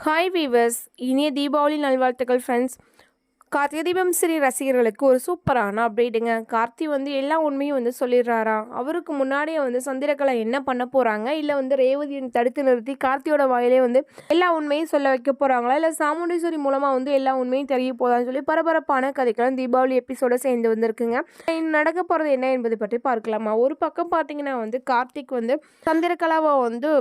Hi viewers இனிய தீபாவளி நல்வாழ்த்துக்கள் friends Karthigai Deepam Sri ரசிகர்களுக்கு ஒரு சூப்பரான அப்டேட்டுங்க கார்த்தி வந்து எல்லா உண்மையும் வந்து சொல்லிடுறாரா? அவருக்கு முன்னாடியே வந்து சந்திரகலா என்ன பண்ண போகிறாங்க இல்லை வந்து ரேவதியை தடுத்து நிறுத்தி கார்த்தியோட வாயிலே வந்து எல்லா உண்மையும் சொல்ல வைக்க போகிறாங்களா இல்லை சாமுண்டீஸ்வரி மூலமாக வந்து எல்லா உண்மையும் தெரிய போதான்னு சொல்லி பரபரப்பான கதைகளும் தீபாவளி எபிசோட சேர்ந்து வந்திருக்குங்க. நடக்க போகிறது என்ன என்பதை பற்றி பார்க்கலாமா? ஒரு பக்கம் பார்த்தீங்கன்னா வந்து கார்த்திக் வந்து சந்திரகலாவை வந்து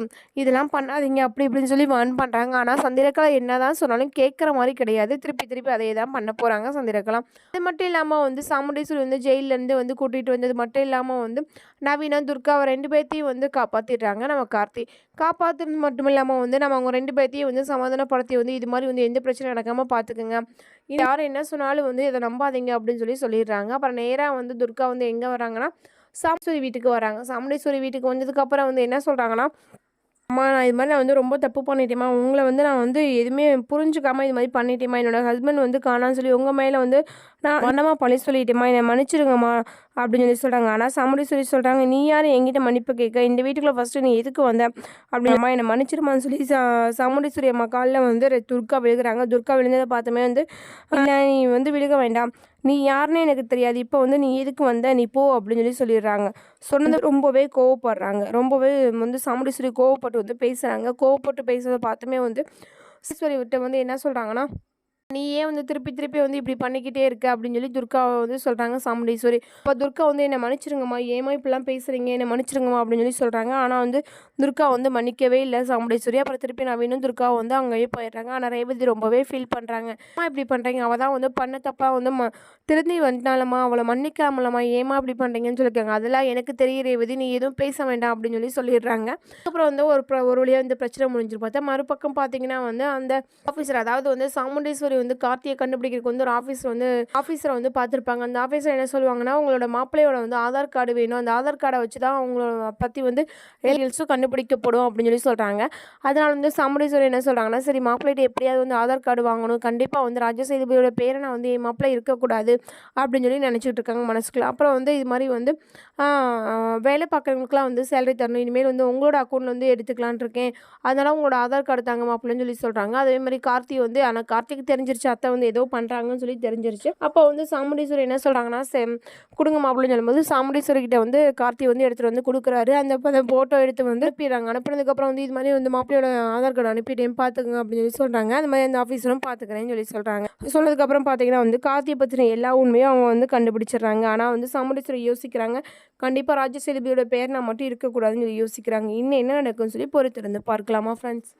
இதெல்லாம் பண்ணாதீங்க அப்படி இப்படின்னு சொல்லி வார்ன் பண்ணுறாங்க ஆனால் சந்திரகலா என்னதான் சொன்னாலும் கேட்குற மாதிரி கிடையாது. திருப்பி திருப்பி அதே தான் பண்ண போகிறாங்க சந்திரகலாம். அது மட்டும் இல்லாமல் வந்து சாமுண்டீஸ்வரி வந்து ஜெயிலேருந்து வந்து கூட்டிகிட்டு வந்தது மட்டும் இல்லாமல் வந்து நவீனா அவர் ரெண்டு பேர்த்தையும் வந்து காப்பாற்றிடுறாங்க நம்ம கார்த்தி காப்பாற்றுறது மட்டும் இல்லாமல் வந்து நம்ம அவங்க ரெண்டு பேர்த்தையும் வந்து சமாதானப்படுத்தி வந்து இது மாதிரி வந்து எந்த பிரச்சனையும் நடக்காமல் பார்த்துக்குங்க இது யாரும் என்ன சொன்னாலும் வந்து இதை நம்பாதீங்க அப்படின்னு சொல்லி சொல்லிடுறாங்க. அப்புறம் நேராக வந்து துர்கா வந்து எங்கே வராங்கன்னா சாமுண்டீஸ்வரி வீட்டுக்கு வராங்க. சாமுண்டீஸ்வரி வீட்டுக்கு வந்ததுக்கப்புறம் வந்து என்ன சொல்கிறாங்கன்னா அம்மா நான் இது மாதிரி நான் வந்து ரொம்ப தப்பு பண்ணிட்டேம்மா. உங்களை வந்து நான் வந்து எதுவுமே புரிஞ்சுக்காமல் இது மாதிரி பண்ணிட்டேம்மா. என்னோட ஹஸ்பண்ட் வந்து காணான்னு சொல்லி உங்கள் மேலே வந்து நான் வண்ணமாக பழி சொல்லிட்டேம்மா. என்னை மன்னிச்சிடுங்கம்மா அப்படின்னு சொல்லி சொல்கிறாங்க ஆனால் சமடி சொல்லி சொல்கிறாங்க நீ யாரும் என்கிட்ட மன்னிப்பு கேட்க. இந்த வீட்டுக்குள்ளே ஃபஸ்ட்டு நீ எதுக்கு வந்த? அப்படின்னம்மா என்னை மன்னிச்சிருமான்னு சொல்லி சா சாமுண்டீஸ்வரி அம்மா காலில் வந்து துர்கா விழுகிறாங்க. துர்கா விழுந்ததை பார்த்துமே வந்து நீ வந்து விழுக வேண்டாம். நீ யாருன்னு எனக்கு தெரியாது. இப்போ வந்து நீ எதுக்கு வந்த? நீ போ அப்படின்னு சொல்லி சொல்லிடுறாங்க. சொன்னது ரொம்பவே கோவப்படுறாங்க. ரொம்பவே வந்து சாமுண்டீஸ்வரி கோவப்பட்டு வந்து பேசுகிறாங்க கோவப்பட்டு பேசுறதை பார்த்துமே வந்து ஈஸ்வரி விட்ட வந்து என்ன சொல்கிறாங்கன்னா நீ ஏன் வந்து திருப்பி திருப்பி வந்து இப்படி பண்ணிக்கிட்டே இருக்க அப்படின்னு சொல்லி துர்காவை வந்து சொல்கிறாங்க சாமுண்டீஸ்வரி. இப்போ துர்கா வந்து என்னை மன்னிச்சிருங்கம்மா. ஏமா இப்படிலாம் பேசுகிறீங்க என்னை மன்னிச்சிருங்கம்மா அப்படின்னு சொல்லி சொல்கிறாங்க ஆனால் வந்து துர்கா வந்து மன்னிக்கவே இல்லை சாமுண்டீஸ்வரி. அப்புறம் திருப்பி நவீனும் துர்கா வந்து அங்கேயே போயிடுறாங்க. ஆனால் ரேவதி ரொம்பவே ஃபீல் பண்ணுறாங்க அம்மா இப்படி பண்ணுறீங்க அவள் தான் வந்து பண்ண தப்பாக வந்து ம திருந்தி வந்துட்டாலம்மா அவளை மன்னிக்கலாமலம்மா ஏமா இப்படி பண்ணுறீங்கன்னு சொல்லியிருக்காங்க. அதெல்லாம் எனக்கு தெரிய ரேவதி. நீ எதுவும் பேச வேண்டாம் அப்படின்னு சொல்லி சொல்லிடுறாங்க. அப்புறம் வந்து ஒரு ஒரு வழியாக இந்த பிரச்சனை முடிஞ்சிரு பார்த்தா மறுபக்கம் பார்த்தீங்கன்னா வந்து அந்த ஆஃபீஸர் அதாவது வந்து சாமுண்டீஸ்வரி வந்து கார்த்தியை கண்டுபிடிக்கிறதுக்கு வந்து ஒரு ஆஃபீஸ் வந்து ஆஃபீஸரை வந்து பார்த்துருப்பாங்க. அந்த ஆஃபீஸர் என்ன சொல்லுவாங்கன்னா உங்களோட மாப்பிள்ளையோட வந்து ஆதார் கார்டு வேணும். அந்த ஆதார் கார்டை வச்சு தான் அவங்களோட பற்றி வந்து டீட்டெயில்ஸும் கண்டுபிடிக்கப்படும் அப்படின்னு சொல்லி சொல்கிறாங்க அதனால் வந்து சாமுடீஸ்வரர் என்ன சொல்கிறாங்கன்னா சரி மாப்பிள்ளைகிட்ட எப்படியாவது வந்து ஆதார் கார்டு வாங்கணும். கண்டிப்பாக வந்து ராஜசேதுபதியோட பேரை நான் வந்து என் மாப்பிள்ளை இருக்கக்கூடாது அப்படின்னு சொல்லி நினச்சிட்டு இருக்காங்க மனசுக்குள்ள. அப்புறம் வந்து இது மாதிரி வந்து வேலை பார்க்குறவங்களுக்குலாம் வந்து சேலரி தரணும். இனிமேல் வந்து உங்களோட அக்கௌண்ட்ல வந்து எடுத்துக்கலான் இருக்கேன். அதனால் உங்களோட ஆதார் கார்டு தாங்க மாப்பிள்ளைன்னு சொல்லி சொல்கிறாங்க அதே மாதிரி கார்த்தி வந்து ஆனால் கார்த்திக்கு தெரிஞ்சிருச்சு அத்தை வந்து ஏதோ பண்ணுறாங்கன்னு சொல்லி தெரிஞ்சிருச்சு. அப்போ வந்து சாமுண்டீஸ்வரர் என்ன சொல்கிறாங்கன்னா சே கொடுங்க மாப்பிள்ளைன்னு சொல்லும்போது சாமுண்டீஸ்வரி கிட்ட வந்து கார்த்தி வந்து எடுத்துகிட்டு வந்து கொடுக்குறாரு. அந்த ஃபோட்டோ எடுத்து வந்து அனுப்பிடுறாங்க. அனுப்புனதுக்கப்புறம் வந்து இது மாதிரி வந்து மாப்பிள்ளையோட ஆதார் கார்டு அனுப்பிட்டேன் பார்த்துக்குங்க அப்படின்னு சொல்லி சொல்கிறாங்க அந்த மாதிரி அந்த ஆஃபீஸரும் பார்த்துக்கிறேன்னு சொல்லி சொல்கிறாங்க சொன்னதுக்கப்புறம் பார்த்தீங்கன்னா வந்து கார்த்தியை பற்றின எல்லா உண்மையும் அவங்க வந்து கண்டுபிடிச்சிடுறாங்க. ஆனால் வந்து சாமுண்டீஸ்வரர் யோசிக்கிறாங்க. கண்டிப்பாக ராஜசேலபியோட பேர் நான் மட்டும் இருக்கக்கூடாதுன்னு சொல்லி யோசிக்கிறாங்க. இன்னும் என்ன நடக்கும்னு சொல்லி பொறுத்திருந்து பார்க்கலாமா ஃப்ரெண்ட்ஸ்